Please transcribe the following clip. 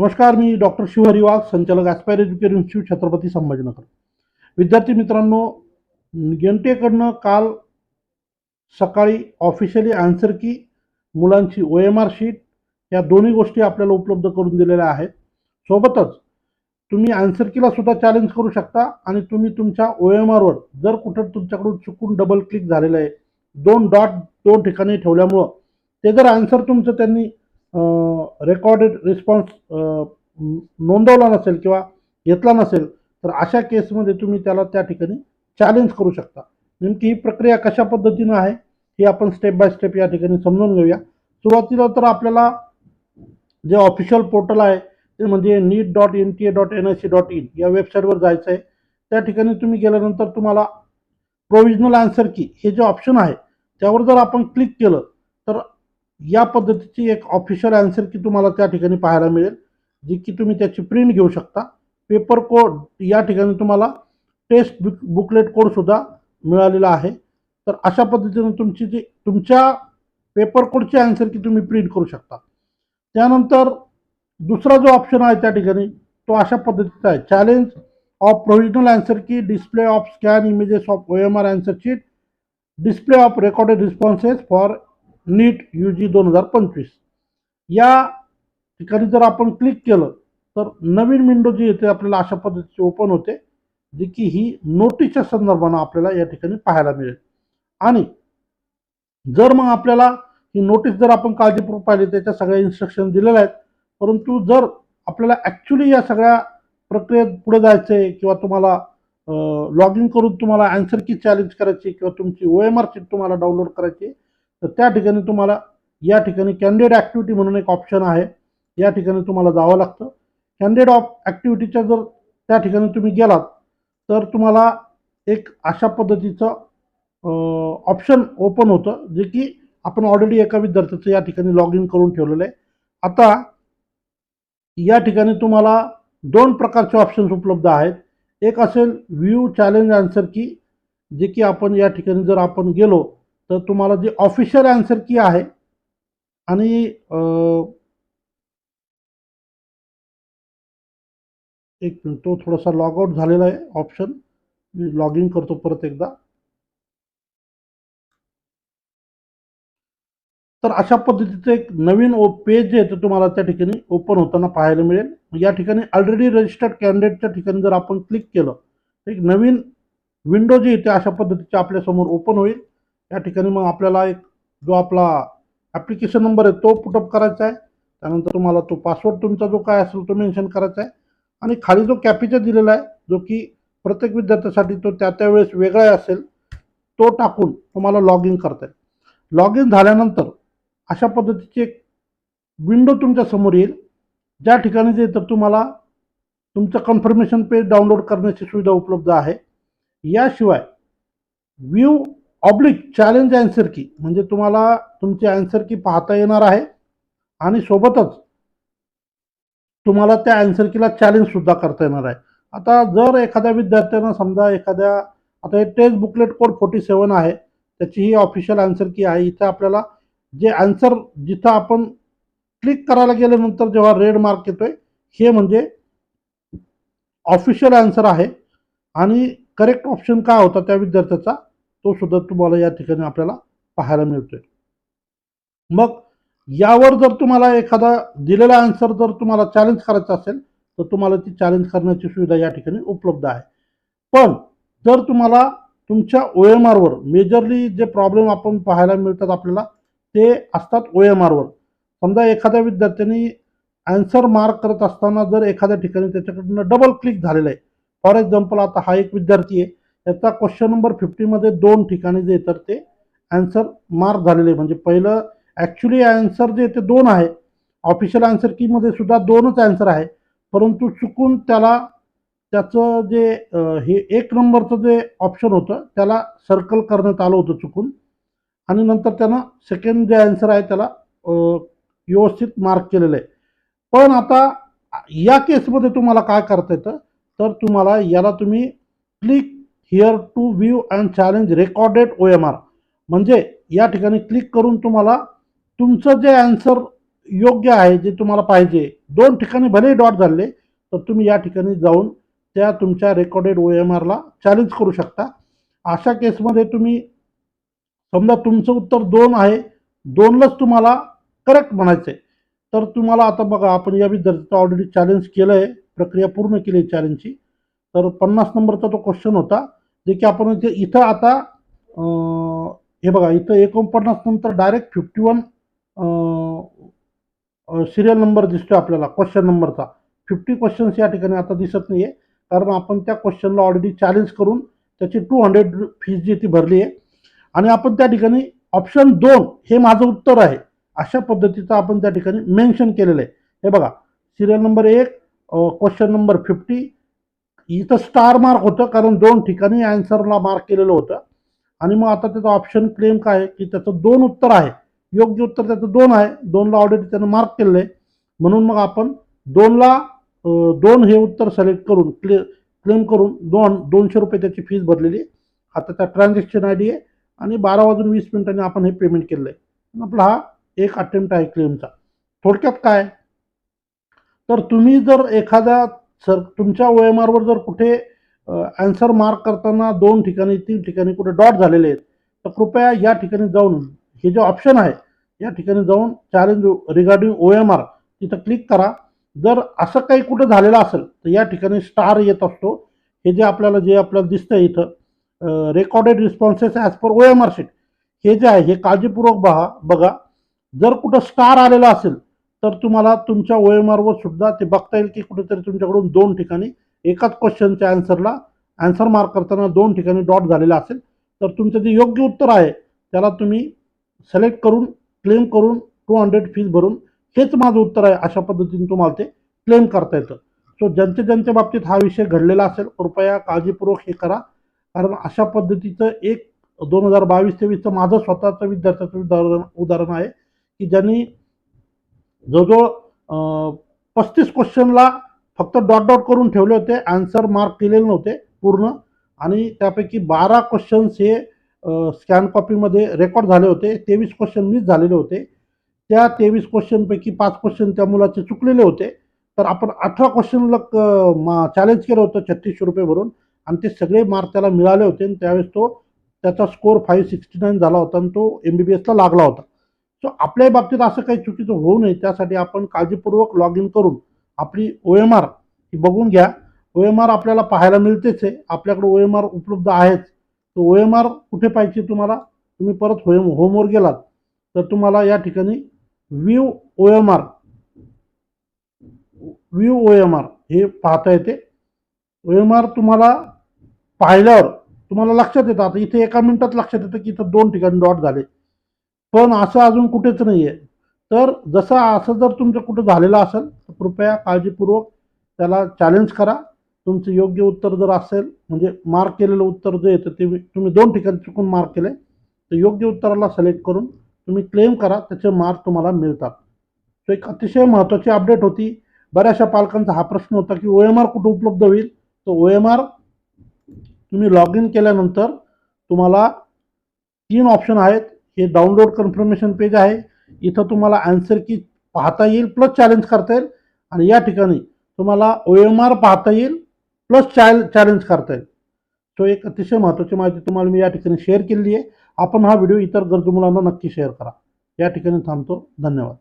नमस्कार मी डॉक्टर शिवहरी वाघ संचालक aspire education institute Chhatrapati Sambhajinagar. विद्यार्थी मित्रांनो गेंटेकडनं काल सकाळी ऑफिशियली आन्सर की मुलांची ओ एम आर शीट या दोन्ही गोष्टी आपल्याला उपलब्ध करून दिलेल्या आहेत. सोबतच तुम्ही आन्सर कीला सुद्धा चॅलेंज करू शकता आणि तुम्ही तुमच्या ओ एम आरवर जर कुठं तुमच्याकडून चुकून डबल क्लिक झालेलं आहे दोन डॉट दोन ठिकाणी ठेवल्यामुळं ते जर आन्सर तुमचं त्यांनी रेकॉर्डेड रिस्पॉन्स नोंदवला नसेल किंवा घेतला नसेल तर अशा केसमध्ये तुम्ही त्याला त्या ठिकाणी चॅलेंज करू शकता. नेमकी ही प्रक्रिया कशा पद्धतीनं आहे ही आपण स्टेप बाय स्टेप या ठिकाणी समजून घेऊया. सुरुवातीला तर आपल्याला जे ऑफिशियल पोर्टल आहे ते म्हणजे NEET dot N T A dot N I C dot in या वेबसाईटवर जायचं आहे त्या ठिकाणी तुम्ही गेल्यानंतर तुम्हाला प्रोविजनल आन्सर की हे जे ऑप्शन आहे त्यावर जर आपण क्लिक केलं तर या पद्धतीची एक ऑफिशियल आन्सर की तुम्हाला त्या ठिकाणी पाहायला मिळेल जी की तुम्ही त्याची प्रिंट घेऊ शकता. पेपर कोड या ठिकाणी तुम्हाला टेस्ट बुक बुकलेट कोडसुद्धा मिळालेला आहे. तर अशा पद्धतीनं तुमची जी तुमच्या पेपर कोडची आन्सर की तुम्ही प्रिंट करू शकता. त्यानंतर दुसरा जो ऑप्शन आहे त्या ठिकाणी तो अशा पद्धतीचा आहे. Challenge of provisional answer key display of scan images of O M R answer sheet display of recorded responses for NEET U G दोन हजार पंचवीस. या ठिकाणी जर आपण क्लिक केलं तर नवीन विंडो जी येते आपल्याला अशा पद्धतीची ओपन होते जी की ही नोटीसच्या संदर्भानं आपल्याला या ठिकाणी पाहायला मिळेल. आणि जर मग आपल्याला ही नोटीस जर आपण काळजीपूर्वक पाहिली त्याच्या सगळ्या इन्स्ट्रक्शन दिलेल्या आहेत परंतु जर आपल्याला ॲक्च्युली या सगळ्या प्रक्रियेत पुढे जायचं आहे किंवा तुम्हाला लॉग इन करून तुम्हाला अँसर की चॅलेंज करायची किंवा तुमची ओ एम आर शीट तुम्हाला डाउनलोड करायची तर त्या ठिकाणी तुम्हाला या ठिकाणी कॅन्डिडेट ॲक्टिव्हिटी म्हणून एक ऑप्शन आहे. या ठिकाणी तुम्हाला जावं लागतं. कॅन्डिडेट ऑफ ॲक्टिव्हिटीच्या जर त्या ठिकाणी तुम्ही गेलात तर तुम्हाला एक अशा पद्धतीचं ऑप्शन ओपन होतं जे की आपण ऑलरेडी एका विद्यार्थ्याचं या ठिकाणी लॉग इन करून ठेवलेलं आहे. आता या ठिकाणी तुम्हाला दोन प्रकारचे ऑप्शन्स उपलब्ध आहेत. एक असेल व्ह्यू चॅलेंज आन्सर की जे की आपण या ठिकाणी जर आपण गेलो तर तुम्हाला जे ऑफिशियल आन्सर की आहे आणि एक मिनिट तो थोडासा लॉग आउट झालेला आहे ऑप्शन मी लॉग इन करतो परत एकदा. तर अशा पद्धतीचं एक नवीन ओ पेज जे आहे ते तुम्हाला त्या ठिकाणी ओपन होताना पाहायला मिळेल. या ठिकाणी ऑलरेडी रजिस्टर्ड कॅन्डिडेटच्या ठिकाणी जर आपण क्लिक केलं तर एक नवीन विंडो जी ते अशा पद्धतीचे आपल्यासमोर ओपन होईल. या ठिकाणी मग आपल्याला एक जो आपला ॲप्लिकेशन नंबर आहे तो पुटअप करायचा आहे. त्यानंतर तुम्हाला तो पासवर्ड तुमचा जो काय असेल तो मेन्शन करायचा आहे. आणि खाली जो कॅपिचा दिलेला आहे जो की प्रत्येक विद्यार्थ्यासाठी तो त्या त्यावेळेस वेगळा असेल तो टाकून तुम्हाला लॉग इन करता येईल. लॉग इन झाल्यानंतर अशा पद्धतीची एक विंडो तुमच्यासमोर येईल. ज्या ठिकाणी जे तर तुम्हाला तुमचं कन्फर्मेशन पेज डाउनलोड करण्याची सुविधा उपलब्ध आहे. याशिवाय view oblique challenge answer key म्हणजे तुम्हाला तुमची अँसर की पाहता येणार आहे. आणि सोबतच तुम्हाला त्या अँसर कीला चॅलेंजसुद्धा करता येणार आहे. आता जर एखाद्या विद्यार्थ्यानं समजा एखाद्या आता हे test booklet code forty seven आहे. त्याची ही ऑफिशियल अँसर की आहे. इथं आपल्याला जे आन्सर जिथं आपण क्लिक करायला गेल्यानंतर जेव्हा रेड मार्क येतोय हे म्हणजे ऑफिशियल आन्सर आहे. आणि करेक्ट ऑप्शन काय होता त्या विद्यार्थ्याचा? तो सुद्धा तुम्हाला या ठिकाणी आपल्याला पाहायला मिळतोय. मग यावर जर तुम्हाला एखादा दिलेला आन्सर जर तुम्हाला चॅलेंज करायचा असेल तर तुम्हाला ती चॅलेंज करण्याची सुविधा या ठिकाणी उपलब्ध आहे. पण जर तुम्हाला तुमच्या ओ एम आरवर मेजरली जे प्रॉब्लेम आपण पाहायला मिळतात आपल्याला ते असतात ओ एम आरवर समजा एखाद्या विद्यार्थ्यांनी आन्सर मार्क करत असताना जर एखाद्या ठिकाणी त्याच्याकडनं डबल क्लिक झालेलं आहे. फॉर एक्झाम्पल आता हा एक विद्यार्थी आहे. त्याचा क्वेश्चन नंबर फिफ्टीमध्ये दोन ठिकाणी जे तर ते ॲन्सर मार्क झालेले. आहे म्हणजे पहिलं ॲक्च्युली ॲन्सर जे ते दोन आहे. ऑफिशियल आन्सर कीमध्ये सुद्धा दोनच ॲन्सर आहे. परंतु चुकून त्याला त्याचं जे हे एक नंबरचं जे ऑप्शन होतं त्याला सर्कल करण्यात आलं होतं चुकून. आणि नंतर त्यानं सेकंड जे ॲन्सर आहे त्याला व्यवस्थित मार्क केलेलं आहे. पण आता या केसमध्ये तुम्हाला काय करता येतं? तर तुम्हाला याला तुम्ही click here to view and challenge recorded O M R म्हणजे या ठिकाणी क्लिक करून तुम्हाला तुमचं जे आन्सर योग्य आहे जे तुम्हाला पाहिजे दोन ठिकाणी भले डॉट झाले तर तुम्ही या ठिकाणी जाऊन त्या तुमच्या रेकॉर्डेड ओ एम आरला चॅलेंज करू शकता. अशा केसमध्ये तुम्ही समजा तुमचं उत्तर दोन आहे दोनलाच तुम्हाला करेक्ट म्हणायचं आहे तर तुम्हाला आता बघा आपण या विद्यार्थ्याचं ऑलरेडी चॅलेंज केलं आहे प्रक्रिया पूर्ण केली आहे चॅलेंजची तर पन्नास नंबरचा तो क्वेश्चन होता. जे की आपण इथे इथं आता हे बघा इथं एकोणपन्नास नंतर direct fifty one serial number दिसतोय आपल्याला क्वेश्चन नंबरचा फिफ्टी क्वेश्चन्स या ठिकाणी आता दिसत नाही आहे कारण आपण त्या क्वेश्चनला ऑलरेडी चॅलेंज करून त्याची टू हंड्रेड फीज जी ती भरली आहे. आणि आपण त्या ठिकाणी ऑप्शन दोन हे माझं उत्तर आहे. अशा पद्धतीचं आपण त्या ठिकाणी मेन्शन केलेलं आहे. हे बघा सिरियल नंबर एक क्वेश्चन नंबर फिफ्टी इथं स्टार मार्क होतं कारण दोन ठिकाणी अँसरला मार्क केलेलं होतं. आणि मग आता त्याचा ऑप्शन क्लेम काय आहे? की त्याचं दोन उत्तर आहे. योग्य उत्तर त्याचं दोन आहे. दोनला ऑलरेडी त्यानं मार्क केलेलं आहे. म्हणून मग आपण दोनला दोन हे उत्तर सिलेक्ट करून क्ले क्लेम करून दोन दोनशे रुपये त्याची फीज भरलेली आता त्या ट्रान्झॅक्शन आय डी आहे. आणि बारा वाजून वीस मिनिटांनी आपण हे पेमेंट केलं आहे. आपला हा एक अटेम्प्ट आहे क्लेमचा थोडक्यात काय? तर तुम्ही जर एखाद्या सर तुमच्या ओ एम आरवर जर कुठे ॲन्सर मार्क करताना दोन ठिकाणी तीन ठिकाणी कुठे डॉट झालेले आहेत तर कृपया या ठिकाणी जाऊन हे जे ऑप्शन आहे या ठिकाणी जाऊन challenge regarding O M R तिथं क्लिक करा. जर असं काही कुठं झालेलं असेल तर या ठिकाणी स्टार येत असतो. हे जे आपल्याला जे आपल्याला दिसतंय इथं recorded responses as per O M R sheet हे जे आहे हे काळजीपूर्वक बघा बघा. जर कुठं स्टार आलेला असेल तर तुम्हाला तुमच्या ओ एम आरवर सुद्धा ते बघता येईल की कुठेतरी तुमच्याकडून दोन ठिकाणी एकाच क्वेश्चनच्या आन्सरला आन्सर मार्क करताना दोन ठिकाणी डॉट झालेला असेल. तर तुमचं जे योग्य उत्तर आहे त्याला तुम्ही सिलेक्ट करून क्लेम करून टू हंड्रेड फीज भरून हेच माझं उत्तर आहे अशा पद्धतीने तुम्हाला ते क्लेम करता येतं. सो ज्यांच्या ज्यांच्या बाबतीत हा विषय घडलेला असेल कृपया काळजीपूर्वक हे करा. कारण अशा पद्धतीचं एक दोन हजार बावीस तेवीसचं माझं स्वतःचं विद्यार्थ्याचं उदाहरण उदाहरण आहे की ज्यांनी जवळजवळ पस्तीस क्वेश्चनला फक्त डॉट डॉट करून ठेवले होते आन्सर मार्क केलेले नव्हते पूर्ण. आणि त्यापैकी बारा क्वेश्चन्स हे स्कॅन कॉपीमध्ये रेकॉर्ड झाले होते तेवीस क्वेश्चन मिस झालेले होते. त्या तेवीस क्वेश्चनपैकी पाच क्वेश्चन त्या मुलाचे चुकलेले होते. तर आपण अठरा क्वेश्चनला चॅलेंज केलं होतं छत्तीसशे रुपये भरून आणि ते सगळे मार्क त्याला मिळाले होते आणि त्यावेळेस तो त्याचा स्कोर फाईव्ह सिक्स्टी नाईन झाला होता आणि तो एम बी बी एसला लागला होता. सो आपल्याही बाबतीत असं काही चुकीचं होऊ नये. त्यासाठी आपण काळजीपूर्वक लॉग इन करून आपली ओ एम आर ही बघून घ्या. ओ एम आर आपल्याला पाहायला मिळतेच आहे. आपल्याकडे ओ एम आर उपलब्ध आहेच. तर ओ एम आर कुठे पाहिजे तुम्हाला? तुम्ही परत होम होमवर गेलात. तर तुम्हाला या ठिकाणी view O M R view O M R हे पाहता येते. ओ एम आर तुम्हाला पाहिल्यावर तुम्हाला लक्षात येतं. आता इथे एका मिनिटात लक्षात येतं की इथं दोन ठिकाणी डॉट झाले. पण असं अजून कुठेच नाही आहे तर जसं असं जर तुमचं कुठं झालेलं असेल तर कृपया काळजीपूर्वक त्याला चॅलेंज करा. तुमचं योग्य उत्तर जर असेल म्हणजे मार्क केलेलं उत्तर जे येतं ते तुम्ही दोन ठिकाणी चुकून मार्क केले तर योग्य उत्तराला सिलेक्ट करून तुम्ही क्लेम करा त्याचे मार्क तुम्हाला मिळतात. सो एक अतिशय महत्त्वाची अपडेट होती. बऱ्याचशा पालकांचा हा प्रश्न होता की ओ एम आर कुठं उपलब्ध होईल? तर ओ एम आर तुम्ही लॉग इन केल्यानंतर तुम्हाला तीन ऑप्शन आहेत. हे डाउनलोड कन्फर्मेशन पेज आहे. इथं तुम्हाला आन्सर की पाहता येईल प्लस चॅलेंज करता येईल. आणि या ठिकाणी तुम्हाला ओ एम आर पाहता येईल प्लस चॅल चॅलेंज करता येईल. सो एक अतिशय महत्त्वाची माहिती तुम्हाला मी या ठिकाणी शेअर केलेली आहे. आपण हा व्हिडिओ इतर गरजू मुलांना नक्की शेअर करा. या ठिकाणी थांबतो. धन्यवाद.